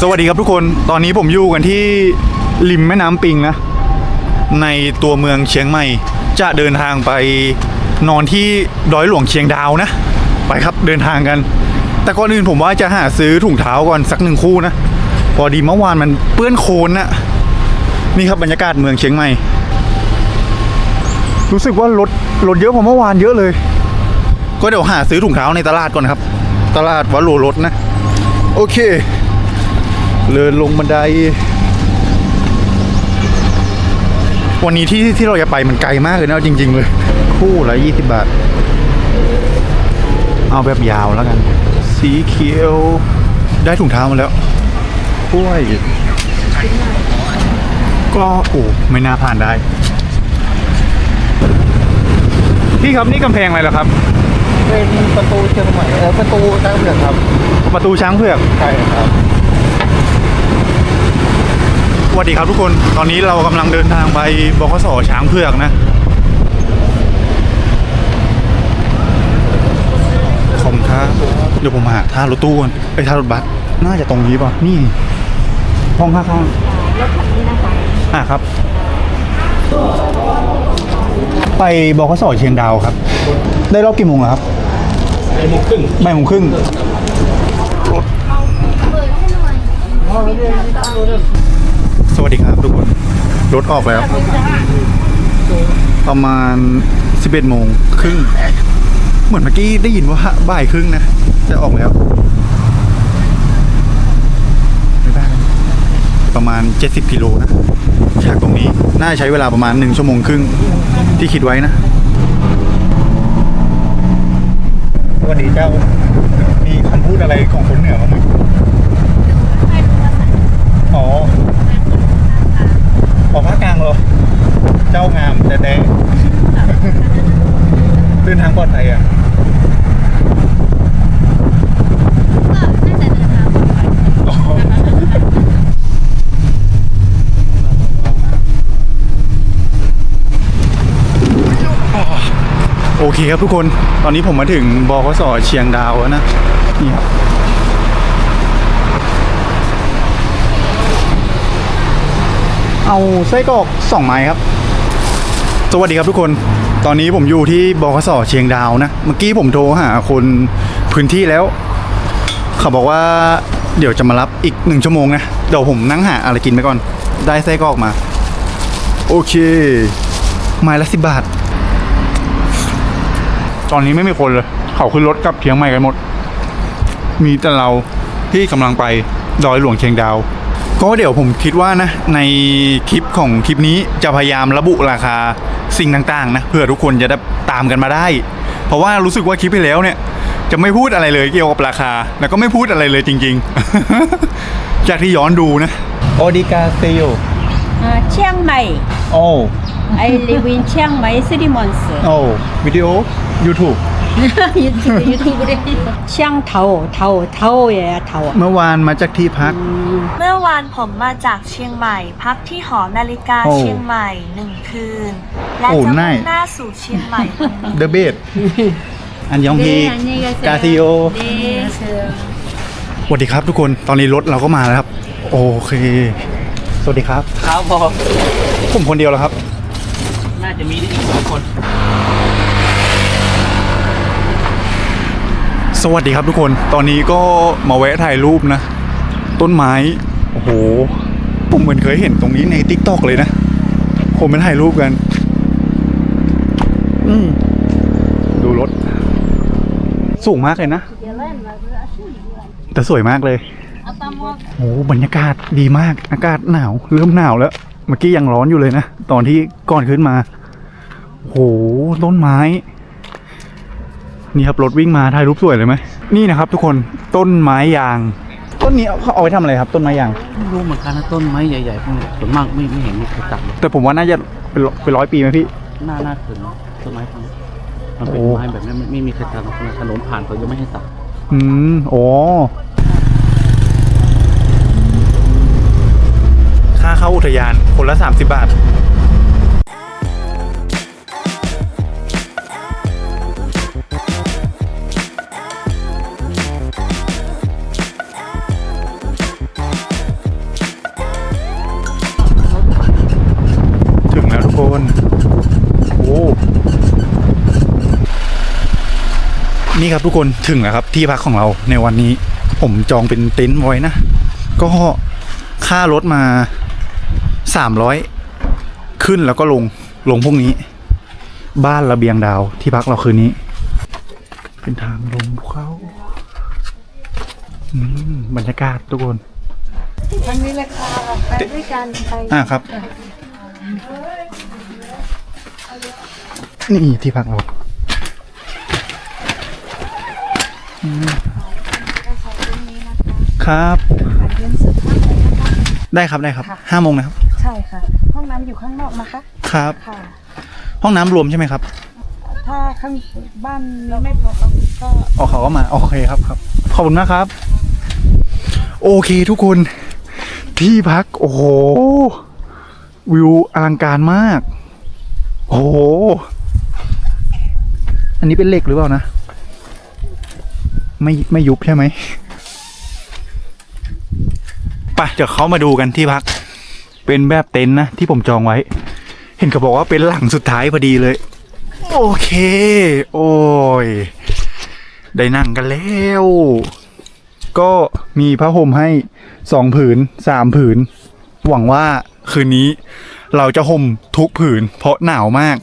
สวัสดีครับทุกคน ตอนนี้ผมอยู่กันที่ริมแม่น้ำปิงนะ ในตัวเมืองเชียงใหม่ จะเดินทางไปนอนที่ดอยหลวงเชียงดาวนะ ไปครับเดินทางกัน แต่ก่อนอื่นผมว่าจะหาซื้อถุงเท้าก่อนสักหนึ่งคู่นะ พอดีเมื่อวานมันเปื้อนโคลนนะนี่ครับบรรยากาศเมืองเชียงใหม่ รู้สึกว่ารถรถเยอะกว่าเมื่อวานเยอะเลย ก็เดี๋ยวหาซื้อถุงเท้าในตลาดก่อนครับ ตลาดวัดโลรถนะ โอเค เดินลงบันได วันนี้ที่ที่เราจะไปมันไกลมากเลยนะเอาจริง ๆ เลย คู่ละยี่สิบบาท เอาแบบยาวแล้วกัน สีเขียว ได้ถุงเท้ามาแล้วกล้วย ก็โอ้ไม่น่าผ่านได้ พี่ครับนี่กำแพงอะไรเหรอครับ เป็นประตูเชียงใหม่เออประตูตั้งเผือกครับ ประตูช้างเผือก ใช่ครับส วัสดีครับทุกคนตอนนี้เรากำลังเดินทางไปบขสช้างเผือกนะขอบคุณครับเดี๋ยวผมหาท่ารถตู้ก่อนไปท่ารถบัสน่าจะตรงนี้ป่ะนี่ห้องข้างๆรถคันนี้นะคะอะครับ ไปบขสเชียงดาวครับ ได้รอบกี่โมงแล้วครับบ่ายโมงครึ่งบ่ายโมงครึ่ง สวัสดีครับทุกคน รถออกแล้ว ประมาณ 11โมงครึ่ง เหมือนเมื่อกี้ได้ยินว่าบ่ายครึ่งนะ จะออกแล้วไม่ได้ประมาณ 70กิโลนะ จากตรงนี้น่าใช้เวลาประมาณ 1 ชั่วโมงครึ่งที่คิดไว้นะสวัสดีเจ้า มีคำพูดอะไรของคนเหนือบ้างไหมอ๋อ ออกภาคกลางเหรอ เจ้างามแต่แต่เดินทางปลอดภัยอะโอเคครับทุกคน ตอนนี้ผมมาถึงบกสเชียงดาวแล้วนะ นี่ครับ เอาไส้กรอกสองไม้ครับ สวัสดีครับทุกคน ตอนนี้ผมอยู่ที่บกสเชียงดาวนะ เมื่อกี้ผมโทรหาคนพื้นที่แล้ว เขาบอกว่าเดี๋ยวจะมารับอีกหนึ่งชั่วโมงนะ เดี๋ยวผมนั่งหาอะไรกินไปก่อน ได้ไส้กรอกมา โอเค ไม้ละสิบบาท ตอนนี้ไม่มีคนเลย เขาขึ้นรถกลับเชียงใหม่กันหมด มีแต่เราที่กำลังไปดอยหลวงเชียงดาว ก็เดี๋ยวผมคิดว่านะในคลิปของคลิปนี้จะพยายามระบุราคาสิ่งต่างๆนะเพื่อทุกคนจะได้ตามกันมาได้ เพราะว่ารู้สึกว่าคลิปที่แล้วเนี่ยจะไม่พูดอะไรเลยเกี่ยวกับราคา แล้วก็ไม่พูดอะไรเลยจริง ๆ จากที่ย้อนดูนะโอดิกาซิล Uh, Chiang Mai. โอ้ I live in Chiang Mai three months. โอ้วิดีโอ YouTube YouTube, YouTube เลย Chiang Tao, Tao, Tao เย่เ Tao เมื่อวานมาจากที่พัก เมื่อวานผมมาจากเชียงใหม่ พักที่หอนาฬิกาโอ้เชียงใหม่หนึ่งคืน และโอ้จะน่ามุ่งหน้าสู่เชียงใหม่วันนี้เดอะเบดอันยองฮีอันนี้ก็กาซิโอ สวัสดีครับทุกคน ตอนนี้รถเราก็มาแล้วครับ โอเค สวัสดีครับ ครับผมผมคนเดียวแล้วครับ น่าจะมีได้อีกสองคน สวัสดีครับทุกคน ตอนนี้ก็มาแวะถ่ายรูปนะ ต้นไม้ โอ้โห ผมเหมือนเคยเห็นตรงนี้ในทิกตอกเลยนะ ผมมาถ่ายรูปกัน อืมดูรถ สูงมากเลยนะ แต่สวยมากเลย โอ้โหบรรยากาศดีมาก อากาศหนาว เริ่มหนาวแล้ว เมื่อกี้ยังร้อนอยู่เลยนะ ตอนที่ก่อนขึ้นมา โอ้โห ต้นไม้ นี่ครับรถวิ่งมาถ่ายรูปสวยเลยไหมนี่นะครับทุกคนต้นไม้ยาง ต้นนี้เขาเอาไว้ทำอะไรครับ ต้นไม้ยาง ไม่รู้เหมือนกันนะต้นไม้ใหญ่ๆพวกนี้ส่วนมากไม่ไม่เห็นมีใครตัดเลยแต่ผมว่าน่าจะเป็นร้อยเป็นร้อยปีไหมพี่ หน้าหน้าถึงต้นไม้พวกนี้มันเป็นโอ้ ไม้แบบนี้ไม่ไม่มีใครตัดถนนผ่านเขายังไม่ให้ตัดอืมโอ้ค่าเข้าอุทยานคนละ 30 บาท นี่ครับทุกคนถึงแล้วครับที่พักของเราในวันนี้ผมจองเป็นเต็นท์ไว้นะ ก็ค่ารถมาสามร้อยขึ้นแล้วก็ลงลงพวกนี้ บ้านระเบียงดาวที่พักเราคืนนี้ เป็นทางลงภูเขาอืมบรรยากาศทุกคนทางนี้เลยค่ะไปด้วยกันไปอ่าครับ นี่ที่พักเรา อืมครับได้ครับได้ครับห้าโมงนะครับ ใช่ค่ะ ห้องน้ำอยู่ข้างนอกนะคะ ครับ ค่ะ ห้องน้ำรวมใช่ไหมครับถ้าข้างบ้านเราไม่พอก็อ๋อเขาก็มาโอเคครับครับ ขอบคุณมากครับ โอเคทุกคน ที่พัก โอ้โห วิวอลังการมาก โอ้โห อันนี้เป็นเหล็กหรือเปล่านะ ไม่ไม่ยุบใช่ไหมไปเดี๋ยวเขามาดูกันที่พัก เป็นแบบเต็นท์นะที่ผมจองไว้ เห็นเขาบอกว่าเป็นหลังสุดท้ายพอดีเลย โอเค โอ้ย ได้นั่งกันแล้ว ก็มีผ้าห่มให้สองผืนสามผืน หวังว่าคืนนี้เราจะห่มทุกผืน เพราะหนาวมาก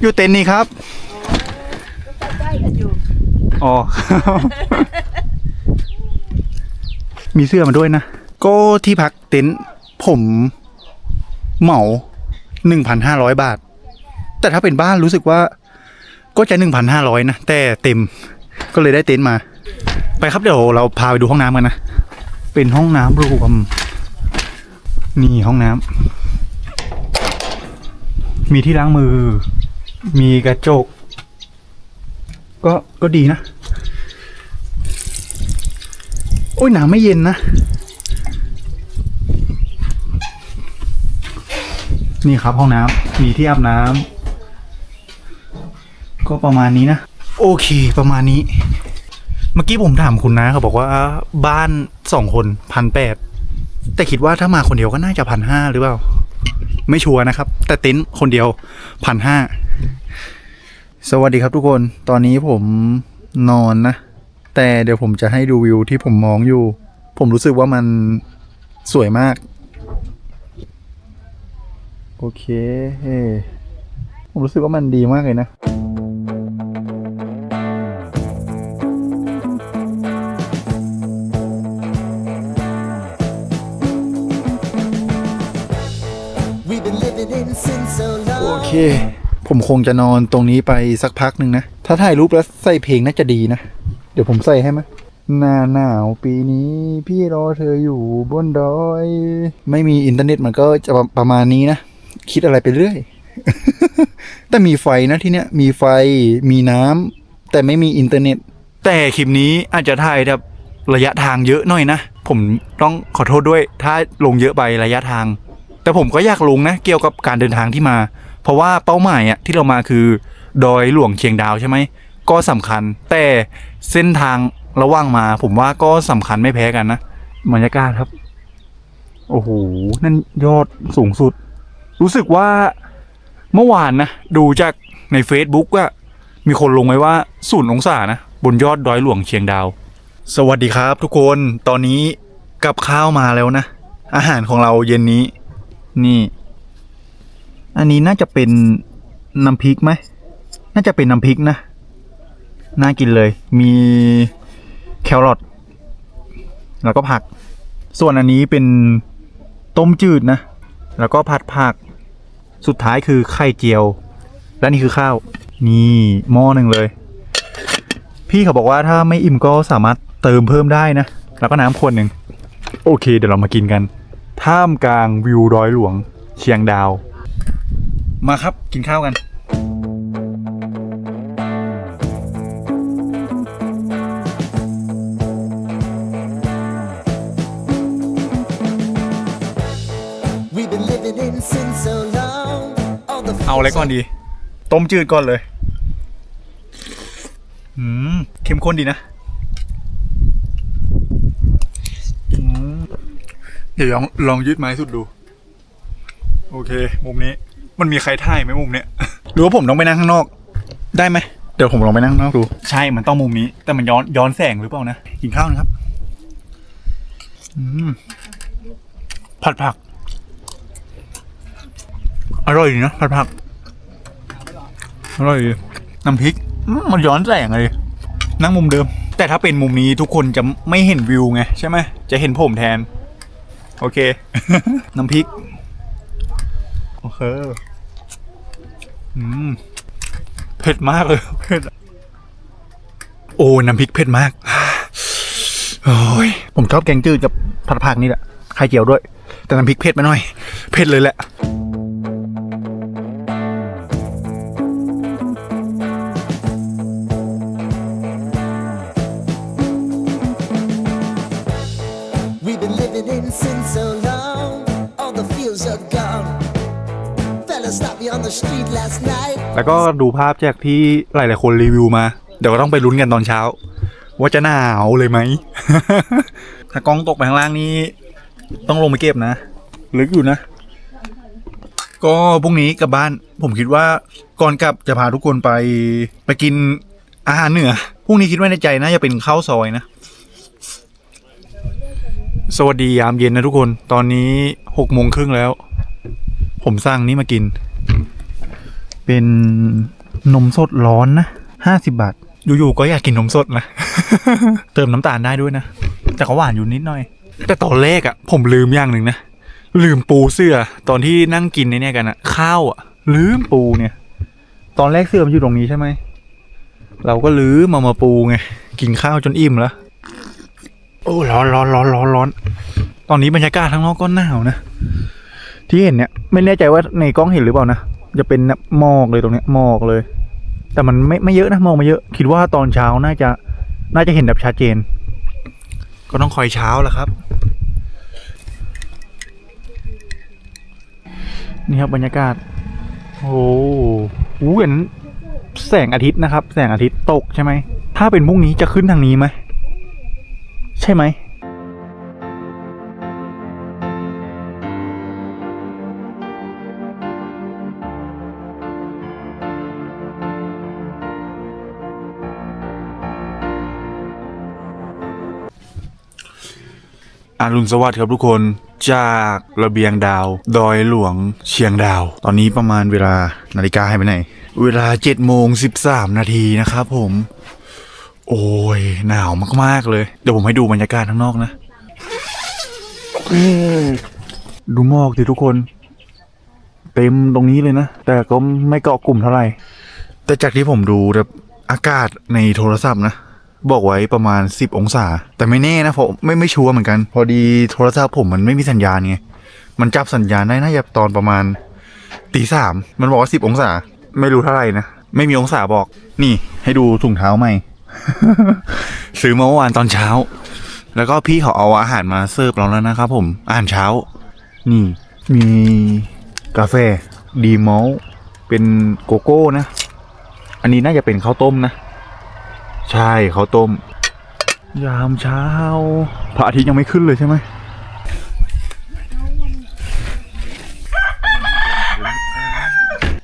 อยู่เต็นท์นี่ครับอ๋ อ มีเสื้อมาด้วยนะ ก็ที่พักเต็นท์ผมเหมาหนึ่งพันห้าร้อยบาท แต่ถ้าเป็นบ้านรู้สึกว่า ก็จะหนึ่งพันห้าร้อยนะ แต่เต็มก็เลยได้เต็นท์มา ไปครับเดี๋ยวเราพาไปดูห้องน้ำกันนะ เป็นห้องน้ำรวม นี่ห้องน้ำมีที่ล้างมือ มีกระจก ก็ก็ดีนะ โอ้ยหนาวไม่เย็นนะ นี่ครับห้องน้ำมีที่อาบน้ำก็ประมาณนี้นะ โอเคประมาณนี้ เมื่อกี้ผมถามคุณนะเขาบอกว่าบ้านสองคนพันแปดแต่คิดว่าถ้ามาคนเดียวก็น่าจะพันห้าหรือเปล่า ไม่ชัวร์นะครับ แต่เต็นท์คนเดียวพันห้า สวัสดีครับทุกคน ตอนนี้ผมนอนนะ แต่เดี๋ยวผมจะให้ดูวิวที่ผมมองอยู่ ผมรู้สึกว่ามันสวยมาก โอเค ผมรู้สึกว่ามันดีมากเลยนะ We've been living in sin so โอ long. เค ผมคงจะนอนตรงนี้ไปสักพักหนึ่งนะ ถ้าถ่ายรูปแล้วใส่เพลงน่าจะดีนะ เดี๋ยวผมใส่ให้ไหมหน้าหนาวปีนี้ พี่รอเธออยู่บนดอย ไม่มีอินเทอร์เน็ตมันก็จะประมาณนี้นะ คิดอะไรไปเรื่อย แต่มีไฟนะที่เนี้ยมีไฟมีน้ำแต่ไม่มีอินเทอร์เน็ต แต่คลิปนี้อาจจะถ่ายแบบระยะทางเยอะหน่อยนะ ผมต้องขอโทษด้วย ถ้าลงเยอะไประยะทาง แต่ผมก็อยากลงนะ เกี่ยวกับการเดินทางที่มา เพราะว่าเป้าหมายอะที่เรามาคือดอยหลวงเชียงดาวใช่ไหมก็สำคัญแต่เส้นทางระหว่างมา ผมว่าก็สำคัญไม่แพ้กันนะบรรยากาศครับ โอ้โหนั่นยอดสูงสุด รู้สึกว่าเมื่อวานนะดูจากใน Facebook ว่ามีคนลงไว้ว่าศูนย์องศานะบนยอดดอยหลวงเชียงดาว สวัสดีครับทุกคนตอนนี้กับข้าวมาแล้วนะ อาหารของเราเย็นนี้ นี่ อันนี้น่าจะเป็นน้ำพริกไหม น่าจะเป็นน้ำพริกนะ น่ากินเลย มีแครอท แล้วก็ผัก ส่วนอันนี้เป็นต้มจืดนะ แล้วก็ผัดผัก สุดท้ายคือไข่เจียว และนี่คือข้าว นี่หม้อหนึ่งเลย พี่เขาบอกว่าถ้าไม่อิ่มก็สามารถเติมเพิ่มได้นะ แล้วก็น้ำขวดหนึ่ง โอเค เดี๋ยวเรามากินกัน ท่ามกลางวิวดอยหลวง เชียงดาว มาครับกินข้าวกัน We've been living in sin so long. All the เอาอะไรก่อนดี ต้มจืดก่อนเลยอืมเข้มข้นดีนะอืมเดี๋ยวลองลองยืดไม้สุดดู โอเค มุมนี้ มันมีใครถ่ายไหมมุมเนี้ยหรือว่าผมต้องไปนั่งข้างนอก ได้ไหมดี๋ยวผมลองไปนั่งนอกดู ใช่มันต้องมุมนี้ แต่มันย้อนย้อนแสงหรือเปล่านะกินข้าวนะครับอืมผัดผัก อร่อยดีนะผัดผัก อร่อยดีน้ำพริกอืมมันย้อนแสงเลย นั่งมุมเดิม แต่ถ้าเป็นมุมนี้ทุกคนจะไม่เห็นวิวไงใช่ไหมจะเห็นผมแทน โอเค น้ำพริก โอเค อืมเผ็ดมากเลยเผ็ดโอ้น้ำพริกเผ็ดมากโอ้ยผมชอบแกงจืดกับผัดผักนี่แหละไข่เจียวด้วย แต่น้ำพริกเผ็ดไปหน่อย เผ็ดเลยแหละ แล้วก็ดูภาพจากที่หลาย ๆ คนรีวิวมา เดี๋ยวก็ต้องไปลุ้นกันตอนเช้า ว่าจะหนาวเลยไหม ถ้ากล้องตกไปข้างล่างนี่ต้องลงไปเก็บนะลึกอยู่นะ ก็พรุ่งนี้กลับบ้าน ผมคิดว่าก่อนกลับจะพาทุกคนไปไปกินอาหารเหนือพรุ่งนี้คิดไว่าในใจน่าจะเป็นข้าวซอยนะ สวัสดียามเย็นนะทุกคน ตอนนี้หกโมงครึ่งแล้ว ผมสั่งนี้มากิน เป็นนมสดร้อนนะห้าสิบาท อยู่ๆก็อยากกินนมสดนะ เติมน้ำตาลได้ด้วยนะ แต่ก็หวานอยู่นิดหน่อย แต่ตอนแรกอะ่ะ ผมลืมอย่างหนึ่งนะ ลืมปูเสื้อ ตอนที่นั่งกินในเนี่ยกันอะข้าวอะ่ะ ลืมปูเนี่ย ตอนแรกเสื้อมันอยู่ตรงนี้ใช่ไหม เราก็ลืมมามาปูไง กินข้าวจนอิ่มแล้ว โอ้ร้อนร้อนร้อนร้อนร้อน ตอนนี้บรรยากาศข้างนอกก็หนาวนะ ที่เห็นเนี่ย ไม่แน่ใจว่าในกล้องเห็นหรือเปล่านะ จะเป็นหมอกเลยตรงเนี้ยหมอกเลย แต่มันไม่ไม่เยอะนะมองไม่เยอะ คิดว่าตอนเช้าน่าจะน่าจะเห็นแบบชัดเจน ก็ต้องคอยเช้าแหละครับ นี่ครับบรรยากาศ โอ้โหเห็นแสงอาทิตย์นะครับ แสงอาทิตย์ตกใช่ไหม ถ้าเป็นพรุ่งนี้จะขึ้นทางนี้ไหม ใช่ไหม อารุณสวัสดิ์ครับทุกคนจากระเบียงดาว ดอยหลวงเชียงดาว ตอนนี้ประมาณเวลานาฬิกาให้ไปไหน เวลา7จ็ดโมงสิบสามนาทีนะครับผม โอ้ย หนาวมากๆเลย เดี๋ยวผมให้ดูบรรยากาศข้างนอกนะ ดูหมอกสิทุกคน เต็มตรงนี้เลยนะ แต่ก็ไม่เกาะกลุ่มเท่าไหร่ แต่จากที่ผมดูแบบอากาศในโทรศัพท์นะ บอกไว้ประมาณ 10 องศา แต่ไม่แน่นะผมไม่ไม่ชัวร์เหมือนกัน พอดีโทรศัพท์ผมมันไม่มีสัญญาณไงมันจับสัญญาณได้น่าจะตอนประมาณตีสามมันบอกว่า10องศา ไม่รู้เท่าไหร่นะ ไม่มีองศาบอก นี่ ให้ดูถุงเท้าใหม่ ซื้อมาเมื่อวานตอนเช้า แล้วก็พี่เขาเอาอาหารมาเสิร์ฟเราแล้วนะครับผม อาหารเช้า นี่ มีกาแฟ ดีมอลเป็นโกโก้นะ อันนี้น่าจะเป็นข้าวต้มนะ ใช่ข้าวต้ม ยามเช้าพระอาทิตย์ยังไม่ขึ้นเลยใช่ไหม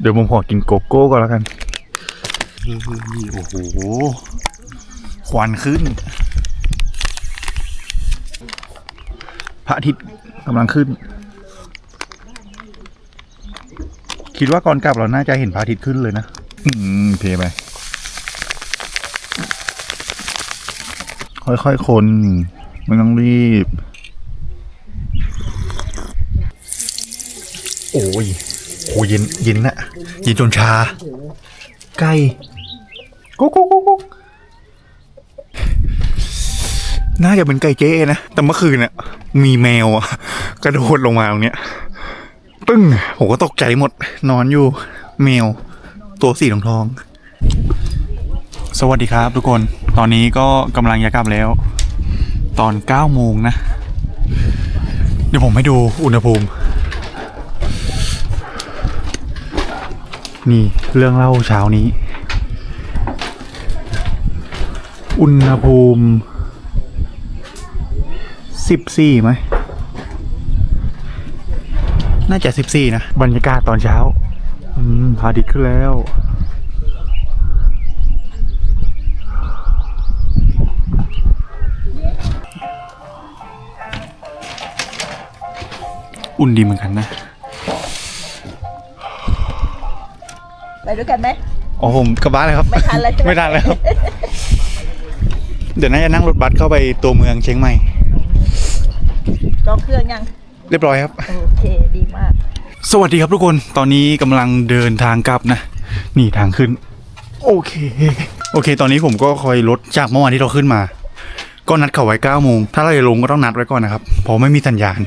เดี๋ยวผมขอกินโกโก้ก่อนแล้วกันเฮ้ยโอ้โหควันขึ้น พระอาทิตย์กำลังขึ้น คิดว่าก่อนกลับเราน่าจะเห็นพระอาทิตย์ขึ้นเลยนะอืมเทไป ค่อยๆคนไม่ต้องรีบ โอ้ยโหเย็นเย็นนะเย็นจนชา ไก่กุ๊กกุ๊กกุ๊กกุ๊กน่าจะเป็นไก่เจ๊นะ แต่เมื่อคืนน่ะ มีแมวอะกระโดดลงมาตรงเนี้ยปึ้งผมก็ตกใจหมด นอนอยู่ แมว ตัวสีทองทองๆสวัสดีครับทุกคน ตอนนี้ก็กำลังจะกลับแล้ว ตอน9โมงนะ เดี๋ยวผมให้ดูอุณหภูมิ นี่เรื่องเล่าเช้านี้ อุณหภูมิ 14ไหม น่าจะ 14 นะ บรรยากาศตอนเช้าอืมพระอาทิตขึ้นแล้ว อุ่นดีเหมือนกันนะ ไปด้วยกันไหมอ๋อผมกลับบ้านเลยครับ ไม่ทันแล้วใช่ไหมไม่ทันแล้วครับ เดี๋ยวน่าจะนั่งรถบัสเข้าไปตัวเมืองเชียงใหม่ จองเครื่องยัง เรียบร้อยครับ โอเคดีมาก สวัสดีครับทุกคน ตอนนี้กำลังเดินทางกลับนะ นี่ทางขึ้น โอเค โอเค ตอนนี้ผมก็คอยรถจากเมื่อวานที่เราขึ้นมา ก็นัดเขาไว้9โมง ถ้าเราจะลงก็ต้องนัดไว้ก่อนนะครับเพราะไม่มีสัญญาณ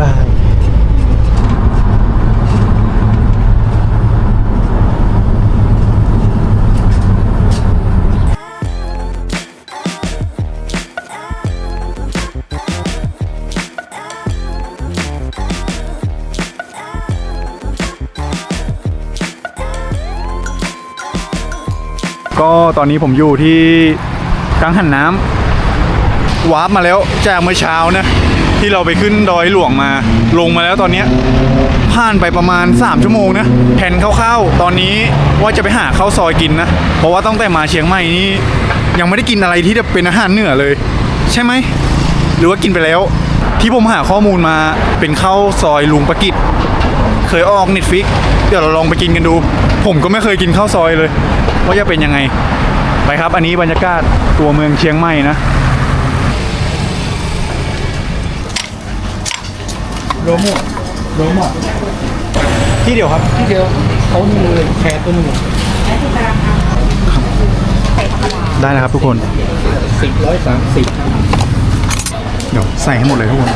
บ๊ายบายก็ตอนนี้ผมอยู่ที่กลางหันน้ำวาร์ปมาแล้วจากเมื่อเช้านะ ที่เราไปขึ้นดอยหลวงมา ลงมาแล้วตอนเนี้ยผ่านไปประมาณ 3 ชั่วโมงนะแผนคร่าวๆ ตอนนี้ว่าจะไปหาข้าวซอยกินนะ เพราะว่าตั้งแต่มาเชียงใหม่นี่ยังไม่ได้กินอะไรที่จะเป็นอาหารเหนือเลย ใช่ไหม หรือว่ากินไปแล้ว ที่ผมหาข้อมูลมาเป็นข้าวซอยลุงประกิตเคยออกเน็ตฟิกเดี๋ยวเราลองไปกินกันดู ผมก็ไม่เคยกินข้าวซอยเลย ว่าจะเป็นยังไง ไปครับ อันนี้บรรยากาศตัวเมืองเชียงใหม่นะ โรโมโรโมที่เดียวครับที่เดียวเขานี่เลยแค่ตัวหนึงได้นะครับทุกคนสิบร้อยสามสิบเดี๋ยวใส่ให้หมดเลยทุกคน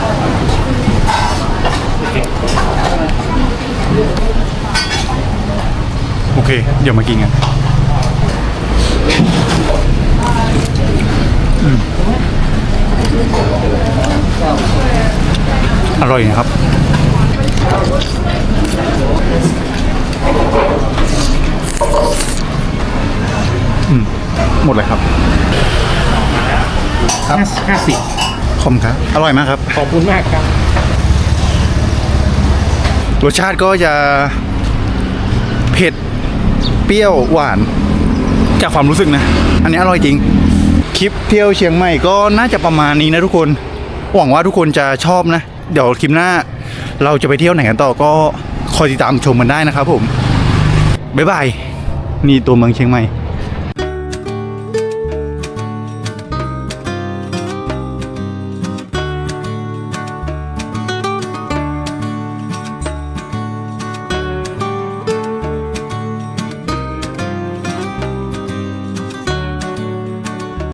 โอเค เดี๋ยวมากินกัน อร่อยนะครับ อืม หมดเลยครับห้าห้าสิบขอบคุณครับ อร่อยมากครับ ขอบคุณมากครับ รสชาติก็จะเผ็ด เปรี้ยวหวาน จากความรู้สึกนะ อันนี้อร่อยจริง คลิปเที่ยวเชียงใหม่ก็น่าจะประมาณนี้นะทุกคน หวังว่าทุกคนจะชอบนะ เดี๋ยวคลิปหน้า เราจะไปเที่ยวไหนกันต่อก็คอยติดตามชมกันได้นะครับผมบ๊ายบายนี่ตัวเมืองเชียงใหม่